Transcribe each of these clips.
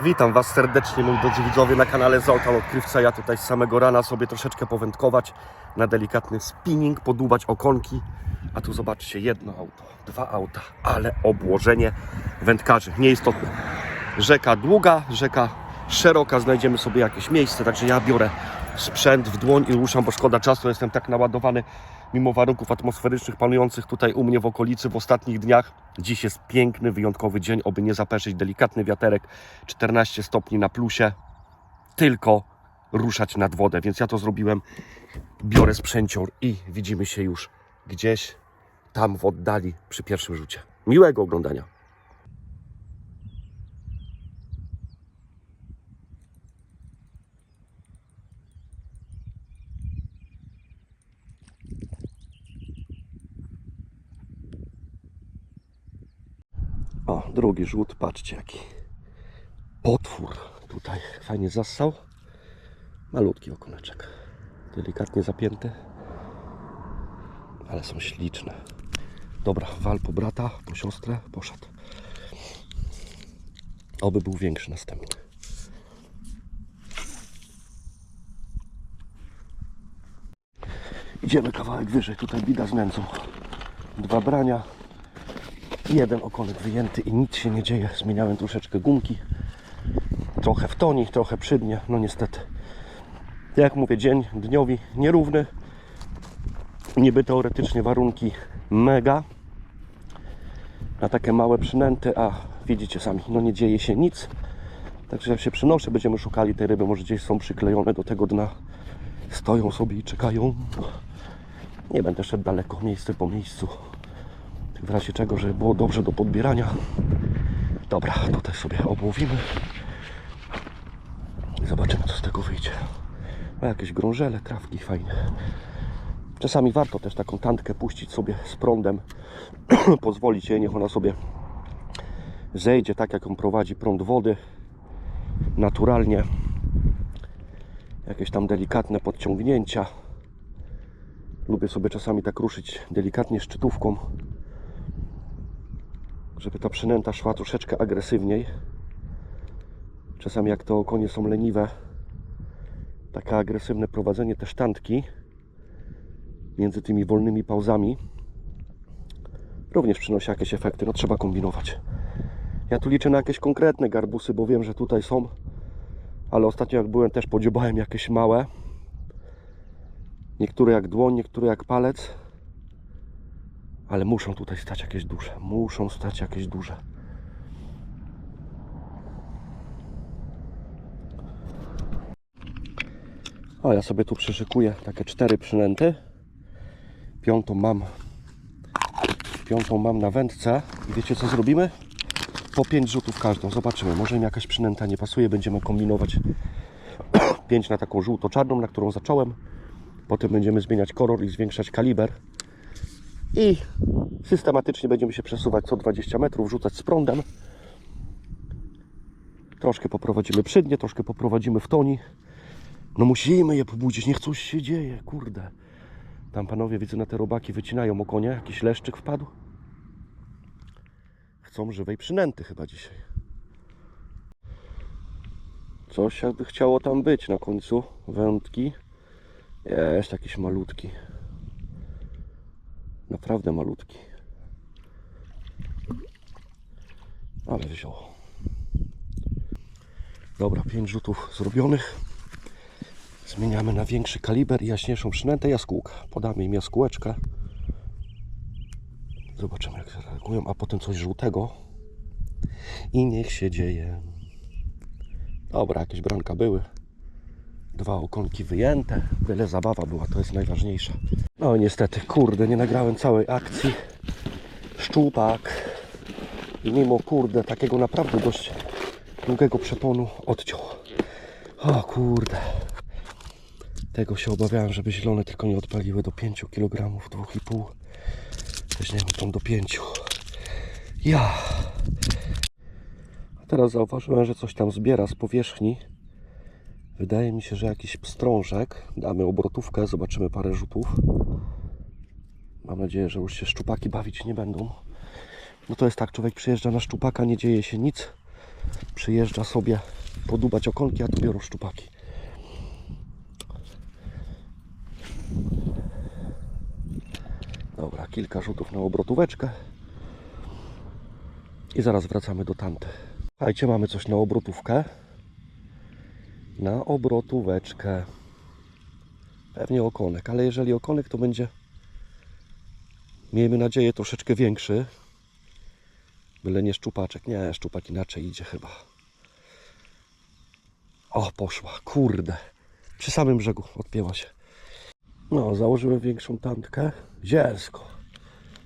Witam Was serdecznie, moi drodzy widzowie, na kanale Zoltan Odkrywca. Ja tutaj z samego rana sobie troszeczkę powędkować, na delikatny spinning, podłubać okonki. A tu zobaczcie, jedno auto, dwa auta, ale obłożenie wędkarzy, nieistotne. Rzeka długa, rzeka szeroka, znajdziemy sobie jakieś miejsce, także ja biorę sprzęt w dłoń i ruszam, bo szkoda czasu, jestem tak naładowany mimo warunków atmosferycznych panujących tutaj u mnie w okolicy w ostatnich dniach. Dziś jest piękny, wyjątkowy dzień, oby nie zapeszyć, delikatny wiaterek, 14 stopni na plusie, tylko ruszać nad wodę, więc ja to zrobiłem. Biorę sprzęcior i widzimy się już gdzieś tam w oddali przy pierwszym rzucie. Miłego oglądania. O, drugi rzut, patrzcie jaki potwór tutaj fajnie zassał. Malutki okoneczek, delikatnie zapięty, ale są śliczne. Dobra, wal po brata, po siostrę, poszedł. Oby był większy następny. Idziemy kawałek wyżej, tutaj bida z nędzą. Dwa brania, jeden okonek wyjęty i nic się nie dzieje. Zmieniałem troszeczkę gumki. Trochę w toni, trochę przy dnie. No niestety. Jak mówię, dzień dniowi nierówny. Niby teoretycznie warunki mega. Na takie małe przynęty, a widzicie sami, no nie dzieje się nic. Także jak się przynoszę, będziemy szukali tej ryby. Może gdzieś są przyklejone do tego dna. Stoją sobie i czekają. Nie będę szedł daleko, miejsce po miejscu w razie czego, żeby było dobrze do podbierania. Dobra, tutaj sobie obłowimy. I zobaczymy, co z tego wyjdzie. Ma jakieś grążele, trawki fajne. Czasami warto też taką tantkę puścić sobie z prądem. Pozwolić jej, niech ona sobie zejdzie tak, jak ją prowadzi prąd wody. Naturalnie. Jakieś tam delikatne podciągnięcia. Lubię sobie czasami tak ruszyć delikatnie szczytówką żeby ta przynęta szła troszeczkę agresywniej. Czasami jak to konie są leniwe, takie agresywne prowadzenie też tantki między tymi wolnymi pauzami również przynosi jakieś efekty. No trzeba kombinować. Ja tu liczę na jakieś konkretne garbusy, bo wiem, że tutaj są, ale ostatnio jak byłem też podziobałem jakieś małe. Niektóre jak dłoń, niektóre jak palec. Ale muszą tutaj stać jakieś duże. Muszą stać jakieś duże. O, ja sobie tu przyszykuję takie cztery przynęty. Piątą mam. Piątą mam na wędce. I wiecie co zrobimy? Po pięć rzutów każdą. Zobaczymy. Może im jakaś przynęta nie pasuje. Będziemy kombinować. pięć na taką żółto-czarną, na którą zacząłem. Potem będziemy zmieniać kolor i zwiększać kaliber i systematycznie będziemy się przesuwać co 20 metrów, rzucać z prądem. Troszkę poprowadzimy przy dnie, troszkę poprowadzimy w toni. No musimy je pobudzić, niech coś się dzieje, kurde. Tam panowie widzę na te robaki wycinają okonie, jakiś leszczyk wpadł. Chcą żywej przynęty chyba dzisiaj. Coś jakby chciało tam być na końcu wędki. Jest jakiś malutki. Naprawdę malutki. Ale wziął. Dobra, 5 rzutów zrobionych. Zmieniamy na większy kaliber i jaśniejszą przynętę jaskółka. Podamy im jaskółeczkę. Zobaczymy jak zareagują, a potem coś żółtego. I niech się dzieje. Dobra, jakieś branka były. Dwa okonki wyjęte. Byle zabawa była, to jest najważniejsze. No niestety, kurde, nie nagrałem całej akcji. Szczupak. Mimo, kurde, takiego naprawdę dość długiego przeponu odciął. O kurde. Tego się obawiałem, żeby zielone tylko nie odpaliły do 5 kg, 2,5. Weźmiemy tą do 5. Ja. A teraz zauważyłem, że coś tam zbiera z powierzchni. Wydaje mi się, że jakiś pstrążek. Damy obrotówkę, zobaczymy parę rzutów. Mam nadzieję, że już się szczupaki bawić nie będą. No to jest tak, człowiek przyjeżdża na szczupaka, nie dzieje się nic. przyjeżdża sobie podubać okonki, a tu biorą szczupaki. Dobra, kilka rzutów na obrotóweczkę. I zaraz wracamy do tamty. Słuchajcie, mamy coś na obrotówkę. Na obrotóweczkę. Pewnie okonek, ale jeżeli okonek, to będzie, miejmy nadzieję, troszeczkę większy. Byle nie szczupaczek. Nie, szczupak inaczej idzie chyba. O, poszła. Kurde. Przy samym brzegu odpięła się. No, założyłem większą tandkę. Zielsko.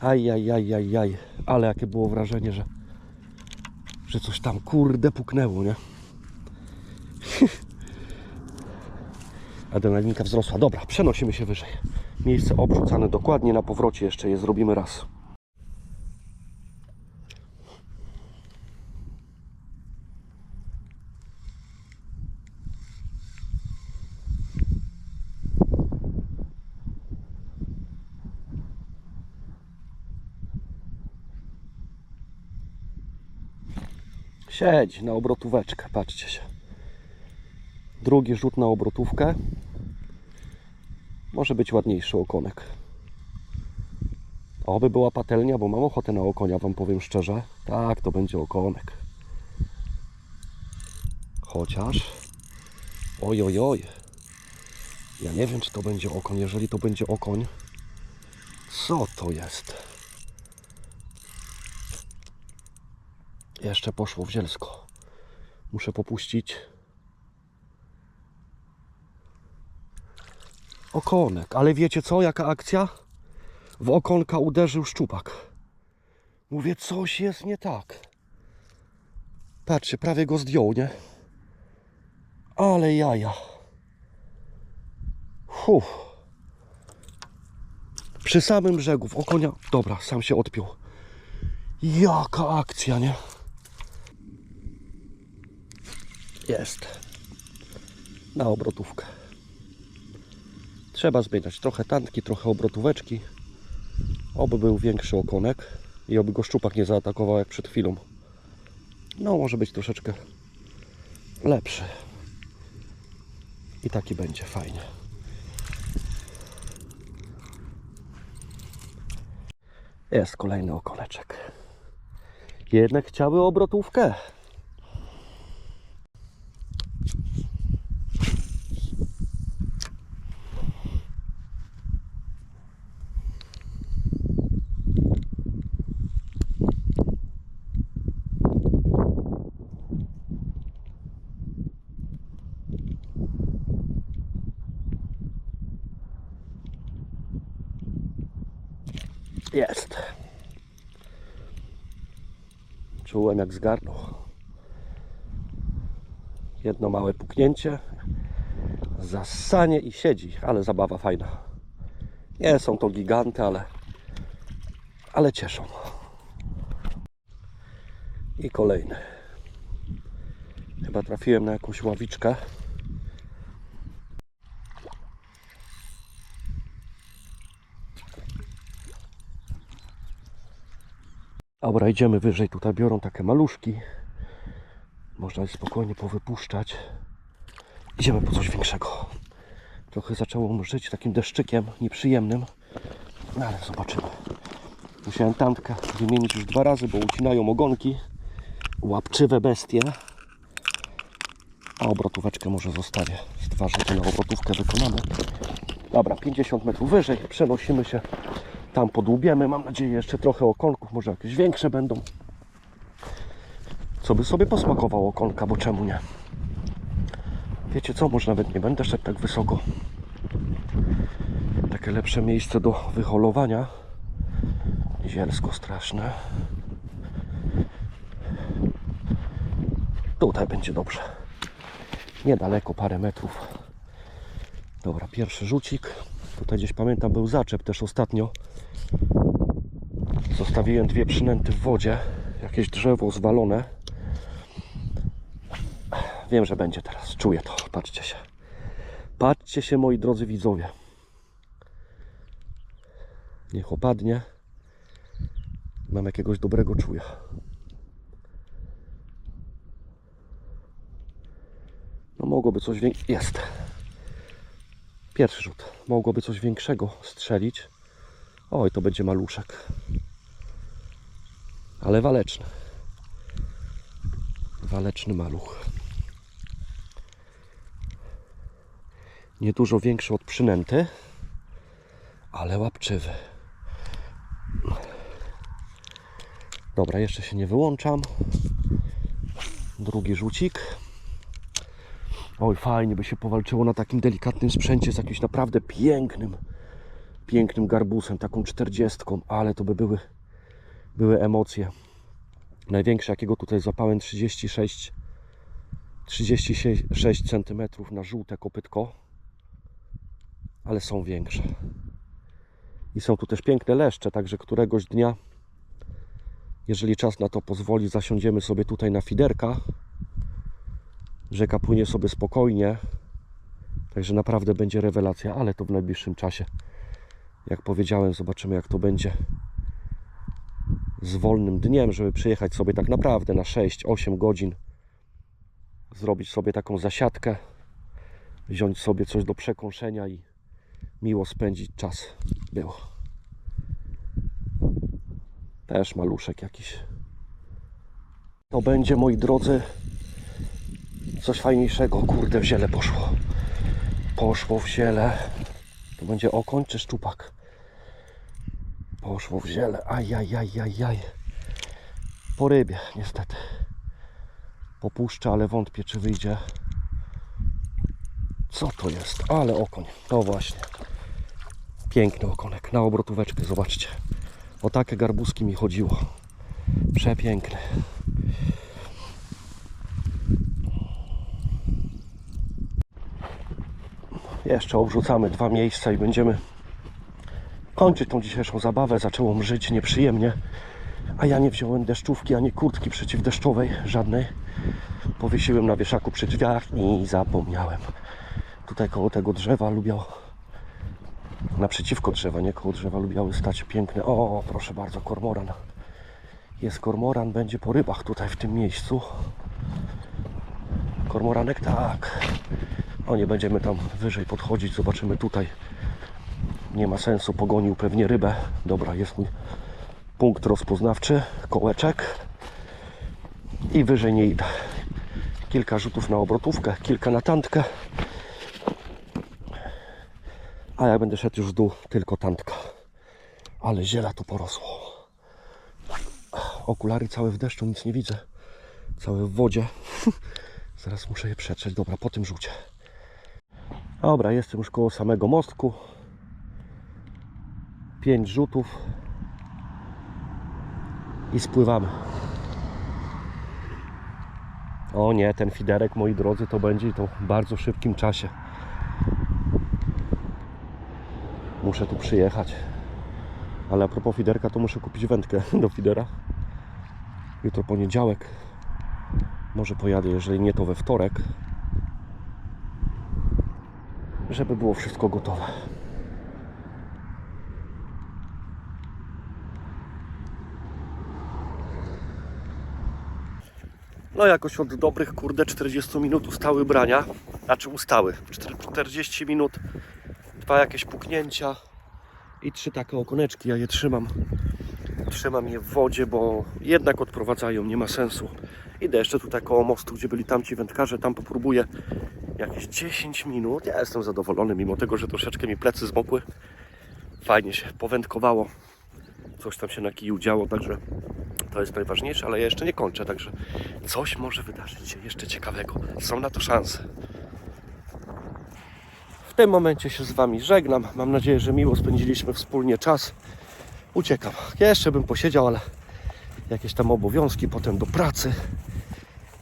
Aj, aj, aj, aj, aj. Ale jakie było wrażenie, że, że coś tam kurde puknęło, nie? Adrenalinka wzrosła. Dobra, przenosimy się wyżej. Miejsce obrzucane dokładnie. Na powrocie jeszcze je zrobimy raz. Siedź na obrotóweczkę, patrzcie się. Drugi rzut na obrotówkę. Może być ładniejszy okonek. Oby była patelnia, bo mam ochotę na okonia, wam powiem szczerze. Tak, to będzie okonek. Chociaż... Oj, oj, oj. Ja nie wiem, czy to będzie okoń. Jeżeli to będzie okoń, co to jest? Jeszcze poszło w zielsko. Muszę popuścić. Okonek, ale wiecie co? Jaka akcja? W okonka uderzył szczupak. Mówię, coś jest nie tak. Patrzcie, prawie go zdjął, nie? Ale jaja. Fuh. Przy samym brzegu, w okonia. Dobra, sam się odpiął. Jaka akcja, nie? Jest. Na obrotówkę. Trzeba zmieniać trochę tandki, trochę obrotóweczki. Oby był większy okonek i oby go szczupak nie zaatakował jak przed chwilą. No, może być troszeczkę lepszy. I taki będzie fajnie. Jest kolejny okoneczek. Jednak chciały obrotówkę. Jest. Czułem jak zgarnął. Jedno małe puknięcie. Zasanie i siedzi, ale zabawa fajna. Nie są to giganty, ale, ale cieszą. I kolejny. Chyba trafiłem na jakąś ławiczkę. Dobra, idziemy wyżej. Tutaj biorą takie maluszki. Można je spokojnie powypuszczać. Idziemy po coś większego. Trochę zaczęło mrzyć takim deszczykiem nieprzyjemnym. No ale zobaczymy. Musiałem tandkę wymienić już dwa razy, bo ucinają ogonki. Łapczywe bestie. A obrotóweczkę może zostawię. Z dwa rzuty na obrotówkę wykonamy. Dobra, 50 metrów wyżej. Przenosimy się tam podłubiemy. Mam nadzieję jeszcze trochę okonków, może jakieś większe będą. Co by sobie posmakowało okonka, bo czemu nie? Wiecie co, może nawet nie będę szedł tak wysoko. Takie lepsze miejsce do wyholowania. Zielsko straszne. Tutaj będzie dobrze. Niedaleko, parę metrów. Dobra, pierwszy rzucik. Tutaj gdzieś pamiętam był zaczep też ostatnio. Zostawiłem dwie przynęty w wodzie. Jakieś drzewo zwalone. Wiem, że będzie teraz. Czuję to. Patrzcie się. Patrzcie się, moi drodzy widzowie. Niech opadnie. Mam jakiegoś dobrego czuja. No mogłoby coś większego. Jest. Pierwszy rzut. Mogłoby coś większego strzelić. Oj, to będzie maluszek. Ale waleczny. Waleczny maluch. Nie dużo większy od przynęty, ale łapczywy. Dobra, jeszcze się nie wyłączam. Drugi rzucik. Oj, fajnie by się powalczyło na takim delikatnym sprzęcie z jakimś naprawdę pięknym, pięknym garbusem, taką czterdziestką, ale to by były, były emocje. Największe, jakiego tutaj złapałem, 36, 36 cm na żółte kopytko, ale są większe. I są tu też piękne leszcze, także któregoś dnia, jeżeli czas na to pozwoli, zasiądziemy sobie tutaj na fiderka. Rzeka płynie sobie spokojnie, także naprawdę będzie rewelacja, ale to w najbliższym czasie. Jak powiedziałem, zobaczymy jak to będzie z wolnym dniem, żeby przyjechać sobie tak naprawdę na 6-8 godzin, zrobić sobie taką zasiadkę, wziąć sobie coś do przekąszenia i miło spędzić czas było. Też maluszek jakiś. To będzie, moi drodzy, coś fajniejszego. Kurde, w ziele poszło. Poszło w ziele. To będzie okoń czy szczupak? Poszło w ziele. Ajajajajaj. Po rybie, niestety. Popuszczę, ale wątpię, czy wyjdzie. Co to jest? Ale okoń. No właśnie. Piękny okonek. Na obrotóweczkę, zobaczcie. O takie garbuski mi chodziło. Przepiękny. Jeszcze obrzucamy dwa miejsca i będziemy kończyć tą dzisiejszą zabawę. Zaczęło mrzyć nieprzyjemnie, a ja nie wziąłem deszczówki ani kurtki przeciwdeszczowej, żadnej. Powiesiłem na wieszaku przy drzwiach i zapomniałem. Tutaj koło tego drzewa lubiał, naprzeciwko drzewa, nie koło drzewa, lubiały stać piękne. O, proszę bardzo, kormoran. Jest kormoran, będzie po rybach tutaj w tym miejscu. Kormoranek tak. O, nie będziemy tam wyżej podchodzić, zobaczymy tutaj. Nie ma sensu, pogonił pewnie rybę. Dobra, jest mój punkt rozpoznawczy, kołeczek. I wyżej nie idę. Kilka rzutów na obrotówkę, kilka na tantkę. A ja będę szedł już w dół, tylko tantka. Ale ziela tu porosło. Okulary całe w deszczu, nic nie widzę. Całe w wodzie. Zaraz muszę je przetrzeć. Dobra, po tym rzucie. Dobra, jestem już koło samego mostku. Pięć rzutów. I spływamy. O nie, ten fiderek, moi drodzy, to będzie to w bardzo szybkim czasie. Muszę tu przyjechać. Ale a propos fiderka, to muszę kupić wędkę do fidera. Jutro poniedziałek. Może pojadę, jeżeli nie to we wtorek. Żeby było wszystko gotowe. No jakoś od dobrych, kurde, 40 minut ustały brania. Znaczy ustały. Czter- 40 minut, dwa jakieś puknięcia i trzy takie okoneczki. Ja je trzymam. Trzymam je w wodzie, bo jednak odprowadzają, nie ma sensu. Idę jeszcze tutaj koło mostu, gdzie byli tamci wędkarze, tam popróbuję jakieś 10 minut. Ja jestem zadowolony, mimo tego, że troszeczkę mi plecy zmokły. Fajnie się powędkowało. Coś tam się na kiju działo, także to jest najważniejsze, ale ja jeszcze nie kończę, także coś może wydarzyć się jeszcze ciekawego. Są na to szanse. W tym momencie się z Wami żegnam. Mam nadzieję, że miło spędziliśmy wspólnie czas. Uciekam. Jeszcze bym posiedział, ale jakieś tam obowiązki, potem do pracy.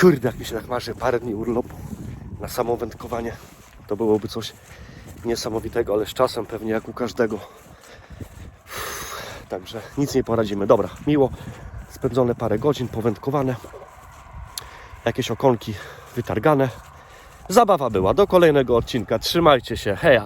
Kurde, jak mi się tak marzy parę dni urlopu na samo wędkowanie. To byłoby coś niesamowitego, ale z czasem pewnie jak u każdego. Także nic nie poradzimy. Dobra, miło spędzone parę godzin, powędkowane. Jakieś okonki wytargane. Zabawa była. Do kolejnego odcinka. Trzymajcie się. Heja!